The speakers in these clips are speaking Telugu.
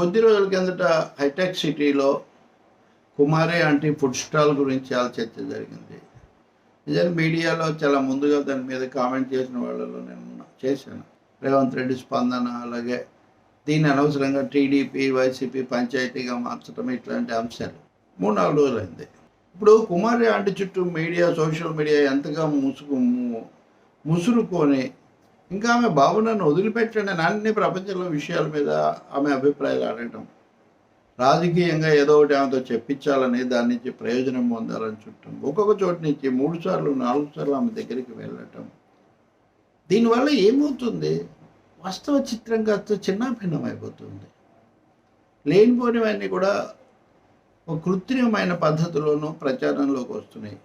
కొద్ది రోజుల కిందట హైటెక్ సిటీలో కుమారి అంటే ఫుడ్ స్టాల్ గురించి చాలా చర్చ జరిగింది. నిజానికి మీడియాలో చాలా ముందుగా దాని మీద కామెంట్ చేసిన వాళ్ళలో నేను చేశాను. రేవంత్ రెడ్డి స్పందన అలాగే దీన్ని అనవసరంగా టీడీపీ వైసీపీ పంచాయతీగా మార్చడం ఇట్లాంటి అంశాలు. మూడు నాలుగు రోజులైంది. ఇప్పుడు కుమారి ఆంటీ చుట్టూ మీడియా సోషల్ మీడియా ఎంతగా ముసుగు ముసురుకొని ఇంకా ఆమె బాబు నన్ను వదిలిపెట్టండి అన్ని ప్రపంచంలో విషయాల మీద ఆమె అభిప్రాయాలు అడగటం రాజకీయంగా ఏదో ఒకటి ఆమెతో చెప్పించాలని దాని నుంచి ప్రయోజనం పొందాలని చుట్టం ఒక్కొక్క చోటు నుంచి మూడు సార్లు నాలుగు సార్లు ఆమె దగ్గరికి వెళ్ళటం. దీనివల్ల ఏమవుతుంది? వాస్తవ చిత్రం కాస్త చిన్నాభిన్నం అయిపోతుంది. లేనిపోనివన్నీ కూడా ఒక కృత్రిమమైన పద్ధతిలోనూ ప్రచారంలోకి వస్తున్నాయి.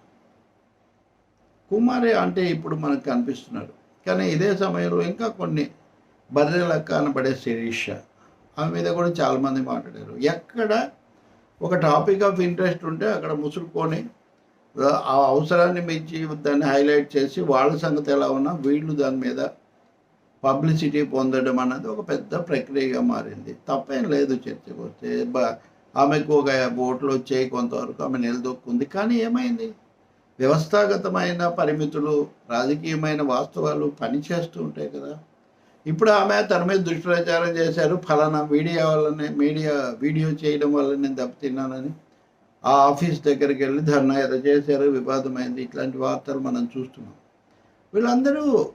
కుమారే అంటే ఇప్పుడు మనకు కనిపిస్తున్నారు కానీ ఇదే సమయంలో ఇంకా కొన్ని బర్రెలకు కనబడే శిరీష ఆమె మీద కూడా చాలామంది మాట్లాడారు. ఎక్కడ ఒక టాపిక్ ఆఫ్ ఇంట్రెస్ట్ ఉంటే అక్కడ ముసురుకొని ఆ అవసరాన్ని మించి దాన్ని హైలైట్ చేసి వాళ్ళ సంగతి ఎలా ఉన్నా వీళ్ళు దాని మీద పబ్లిసిటీ పొందడం అన్నది ఒక పెద్ద ప్రక్రియగా మారింది. తప్పేం లేదు చర్చకు వస్తే ఆమెకు ఒక ఓట్లు వచ్చాయి కొంతవరకు ఆమె నిలదొక్కుంది. కానీ ఏమైంది? వ్యవస్థాగతమైన పరిమితులు రాజకీయమైన వాస్తవాలు పనిచేస్తూ ఉంటాయి కదా. ఇప్పుడు ఆమె తన మీద దుష్ప్రచారం చేశారు ఫలానా మీడియా వల్లనే మీడియా వీడియో చేయడం వల్ల నేను దెబ్బతిన్నానని. ఆ ఆఫీస్ దగ్గరికి వెళ్ళి ధర్నా ఏదో చేశారు వివాదమైంది ఇట్లాంటి వార్తలు మనం చూస్తున్నాం. వీళ్ళందరూ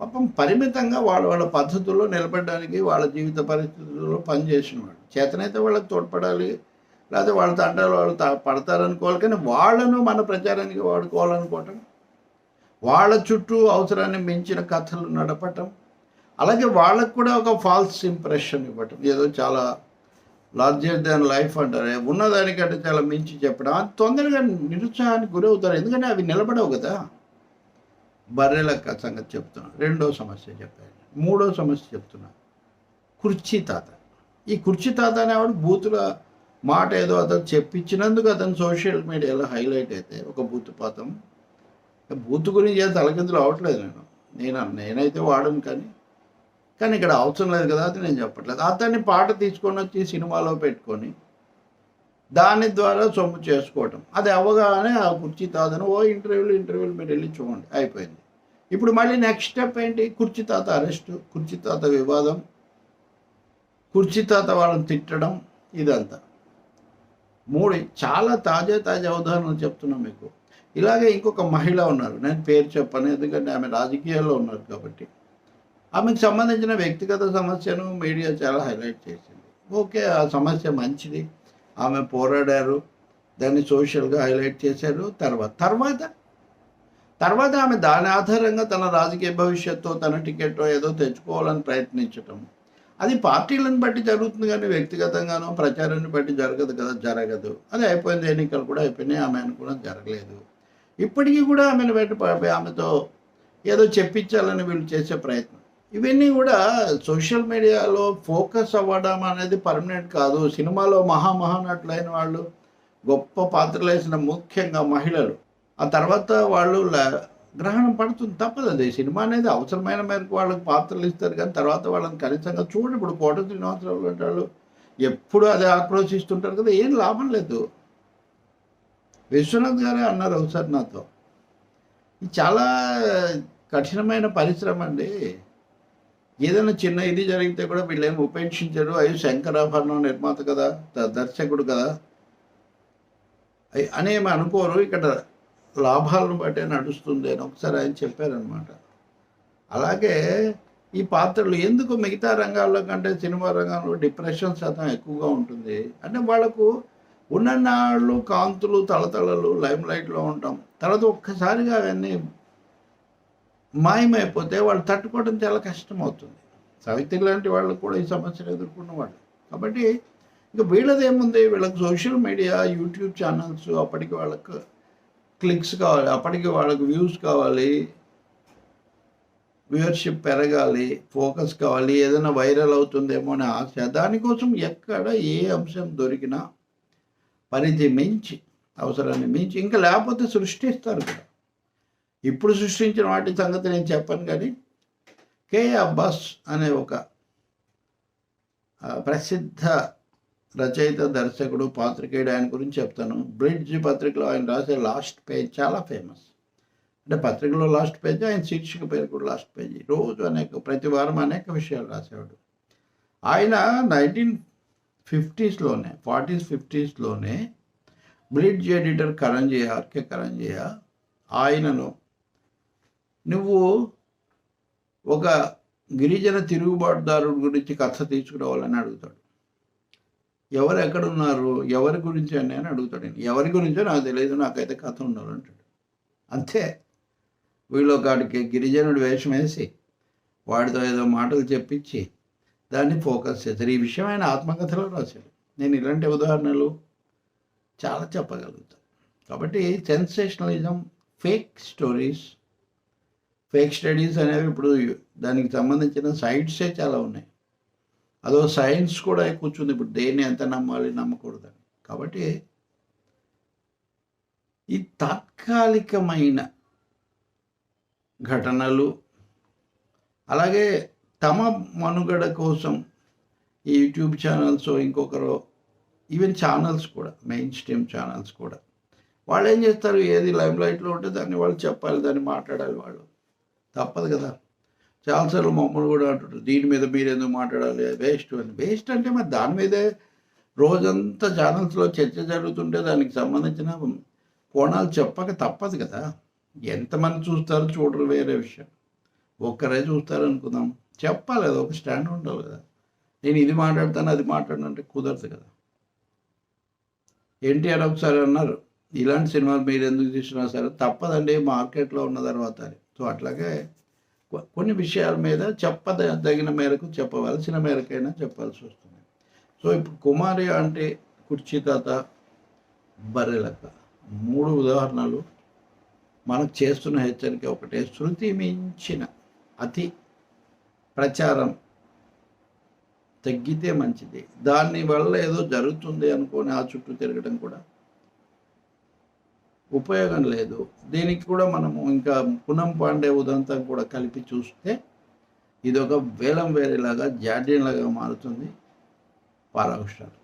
పాపం పరిమితంగా వాళ్ళ వాళ్ళ పద్ధతుల్లో నిలబడడానికి వాళ్ళ జీవిత పరిస్థితుల్లో పనిచేసిన వాళ్ళు. చేతనైతే వాళ్ళకి తోడ్పడాలి లేకపోతే వాళ్ళ తండ్రులు వాళ్ళు పడతారనుకోవాలి కానీ వాళ్ళను మన ప్రచారానికి వాడుకోవాలనుకోవటం వాళ్ళ చుట్టూ అవసరాన్ని మించిన కథలు నడపటం అలాగే వాళ్ళకు కూడా ఒక ఫాల్స్ ఇంప్రెషన్ ఇవ్వటం. ఏదో చాలా లార్జర్ దాన్ లైఫ్ అంటారు. ఉన్నదానికంటే చాలా మించి చెప్పడం. అది తొందరగా నిరుత్సాహానికి గురవుతారు. ఎందుకంటే అవి నిలబడవు కదా. బర్రెల సంగతి చెప్తున్నా. రెండో సమస్య చెప్పాను మూడో సమస్య చెప్తున్నా. కుర్చీ తాత. ఈ కుర్చీ తాత అనేవాడు బూతుల మాట ఏదో అతను చెప్పించినందుకు అతను సోషల్ మీడియాలో హైలైట్ అయితే ఒక బూత్ పాతం బూత్ గురించి ఏం తలకిందులు అవ్వట్లేదు నేను. నేను నేనైతే వాడను కానీ కానీ ఇక్కడ అవసరం లేదు కదా అది నేను చెప్పట్లేదు. అతన్ని పాట తీసుకొని వచ్చి సినిమాలో పెట్టుకొని దాని ద్వారా సొమ్ము చేసుకోవటం. అది అవ్వగానే ఆ కుర్చీ తాతను ఓ ఇంటర్వ్యూలు ఇంటర్వ్యూలు మీరు వెళ్ళి చూడండి. అయిపోయింది. ఇప్పుడు మళ్ళీ నెక్స్ట్ స్టెప్ ఏంటి? కుర్చీ తాత అరెస్ట్ కుర్చీ తాత వివాదం కుర్చీ తాత వాళ్ళని తిట్టడం ఇదంతా. మూడు చాలా తాజా తాజా ఉదాహరణలు చెప్తున్నా మీకు. ఇలాగే ఇంకొక మహిళ ఉన్నారు. నేను పేరు చెప్పను ఎందుకంటే ఆమె రాజకీయాల్లో ఉన్నారు కాబట్టి. ఆమెకు సంబంధించిన వ్యక్తిగత సమస్యను మీడియా చాలా హైలైట్ చేసింది. ఓకే ఆ సమస్య మంచిది. ఆమె పోరాడారు దాన్ని సోషల్గా హైలైట్ చేశారు. తర్వాత తర్వాత తర్వాత ఆమె దాని ఆధారంగా తన రాజకీయ భవిష్యత్తు తన టికెట్ ఏదో తెచ్చుకోవాలని ప్రయత్నించటం. అది పార్టీలను బట్టి జరుగుతుంది కానీ వ్యక్తిగతంగానో ప్రచారాన్ని బట్టి జరగదు కదా జరగదు. అది అయిపోయింది ఎన్నికలు కూడా అయిపోయినాయి ఆమె అనుకోవడం జరగలేదు. ఇప్పటికీ కూడా ఆమెను బయట ఆమెతో ఏదో చెప్పించాలని వీళ్ళు చేసే ప్రయత్నం. ఇవన్నీ కూడా సోషల్ మీడియాలో ఫోకస్ అవ్వడం అనేది పర్మనెంట్ కాదు. సినిమాలో మహామహానటులైన వాళ్ళు గొప్ప పాత్రలు వేసిన ముఖ్యంగా మహిళలు. ఆ తర్వాత వాళ్ళు గ్రహణం పడుతుంది తప్పదు. అది సినిమా అనేది అవసరమైన మేరకు వాళ్ళకి పాత్రలు ఇస్తారు కానీ తర్వాత వాళ్ళని కనీసంగా చూడండి. ఇప్పుడు కోట శ్రీనివాసరావు వాళ్ళు ఎప్పుడు అదే ఆక్రోశిస్తుంటారు కదా ఏం లాభం లేదు. విశ్వనాథ్ గారే అన్నారు ఒకసారి నాతో. ఇది చాలా కఠినమైన పరిశ్రమ అండి. ఏదైనా చిన్న ఇది జరిగితే కూడా వీళ్ళు ఏమి ఉపేక్షించరు. అయ్యో శంకరాభరణం నిర్మాత కదా దర్శకుడు కదా. అయ్- అని అనుకోరు. ఇక్కడ లాభాలను బట్టే నడుస్తుంది అని ఒకసారి ఆయన చెప్పారనమాట అలాగే ఈ పాత్రలు ఎందుకు మిగతా రంగాల్లో కంటే సినిమా రంగంలో డిప్రెషన్ శాతం ఎక్కువగా ఉంటుంది? అంటే వాళ్ళకు ఉన్ననాళ్ళు కాంతులు తలతలలు లైమ్ లైట్లో ఉంటాం. తర్వాత ఒక్కసారిగా అవన్నీ మాయమైపోతే వాళ్ళు తట్టుకోవడం చాలా కష్టం అవుతుంది సావిత్రి లాంటి వాళ్ళు కూడా ఈ సమస్యను ఎదుర్కొన్న వాళ్ళు కాబట్టి ఇంకా వీళ్ళదేముంది? వీళ్ళకి సోషల్ మీడియా యూట్యూబ్ ఛానల్స్ అప్పటికి వాళ్ళకు క్లిక్స్ కావాలి అప్పటికి వాళ్ళకి వ్యూస్ కావాలి వ్యూవర్షిప్ పెరగాలి ఫోకస్ కావాలి ఏదైనా వైరల్ అవుతుందేమో అనే ఆశ. దానికోసం ఎక్కడ ఏ అంశం దొరికినా పరిధి మించి అవసరాన్ని మించి ఇంకా లేకపోతే సృష్టిస్తారు కదా. ఇప్పుడు సృష్టించిన వాటి సంగతి నేను చెప్పాను కానీ కే అబ్బాస్ అనే ఒక ప్రసిద్ధ రచయిత దర్శకుడు పాత్రికేయుడు ఆయన గురించి చెప్తాను. బ్రిడ్జ్ పత్రికలో ఆయన రాసే లాస్ట్ పేజ్ చాలా ఫేమస్ అంటే పత్రికలో లాస్ట్ పేజ్ ఆయన శీర్షిక పేరు కూడా లాస్ట్ పేజీ. రోజు అనేక ప్రతి వారం అనేక విషయాలు రాసేవాడు. ఆయన నైన్టీన్ ఫిఫ్టీస్లోనే forties ఫిఫ్టీస్లోనే Blitz editor Karanjia R K Karanjia ఆయనను నువ్వు ఒక గిరిజన తిరుగుబాటుదారుడి గురించి కథ తీసుకురావాలని అడుగుతాడు. ఎవరు ఎక్కడ ఉన్నారు ఎవరి గురించి అని అని అడుగుతాడు ఎవరి గురించో నాకు తెలియదు నాకైతే కథ ఉండాలంటాడు అంతే. వీళ్ళు కాడికి గిరిజనుడు వేషం వేసి వాడితో ఏదో మాటలు చెప్పించి దాన్ని ఫోకస్ చేశారు. ఈ విషయం ఆయన ఆత్మకథలో రాశాడు. నేను ఇలాంటి ఉదాహరణలు చాలా చెప్పగలుగుతాను. కాబట్టి sensationalism fake stories fake studies అనేవి ఇప్పుడు దానికి సంబంధించిన సైట్సే చాలా ఉన్నాయి. అదో సైన్స్ కూడా కూర్చుంది. ఇప్పుడు దేన్ని ఎంత నమ్మాలి నమ్మకూడదని కాబట్టి ఈ తాత్కాలికమైన ఘటనలు అలాగే తమ మనుగడ కోసం ఈ యూట్యూబ్ ఛానల్స్ ఇంకొకరు ఈవెన్ ఛానల్స్ కూడా మెయిన్ స్ట్రీమ్ ఛానల్స్ కూడా. వాళ్ళు ఏం చేస్తారు? ఏది లైమ్ లైట్లో ఉంటే దాన్ని వాళ్ళు చెప్పాలి దాన్ని మాట్లాడాలి వాళ్ళు. తప్పదు కదా. చాలాసార్లు మమ్మల్ని కూడా అంటుంటారు దీని మీద మీరు ఎందుకు మాట్లాడాలి వేస్ట్ అని. వేస్ట్ అంటే మరి దాని మీదే రోజంతా ఛానల్స్లో చర్చ జరుగుతుంటే దానికి సంబంధించిన కోణాలు చెప్పక తప్పదు కదా. ఎంతమంది చూస్తారు చూడరు వేరే విషయం. ఒక్కరే చూస్తారు అనుకుందాం చెప్పాలి అది ఒక స్టాండ్ ఉండాలి కదా. నేను ఇది మాట్లాడతాను అది మాట్లాడను అంటే కుదరదు కదా. ఎన్టీఆర్ ఒకసారి అన్నారు ఇలాంటి సినిమాలు మీరు ఎందుకు తీసుకున్నా సరే తప్పదండి మార్కెట్లో ఉన్న తర్వాత సో అట్లాగే కొన్ని విషయాల మీద చెప్పదగిన మేరకు చెప్పవలసిన మేరకైనా చెప్పాల్సి వస్తుంది. సో ఇప్పుడు కుమారి అంటే కుర్చీ తాత బర్రెలక్క మూడు ఉదాహరణలు. మనకు చేస్తున్న హెచ్చరిక ఒకటే. శృతి మించిన అతి ప్రచారం తగ్గితే మంచిది. దాని వల్ల ఏదో జరుగుతుంది అనుకొని ఆ చుట్టూ తిరగడం కూడా ఉపయోగం లేదు. దీనికి కూడా మనము ఇంకా పునం పాండే ఉదంతం కూడా కలిపి చూస్తే ఇది ఒక వేలం వేరేలాగా జాడ్యంలాగా మారుతుంది పారాగుష్టాలు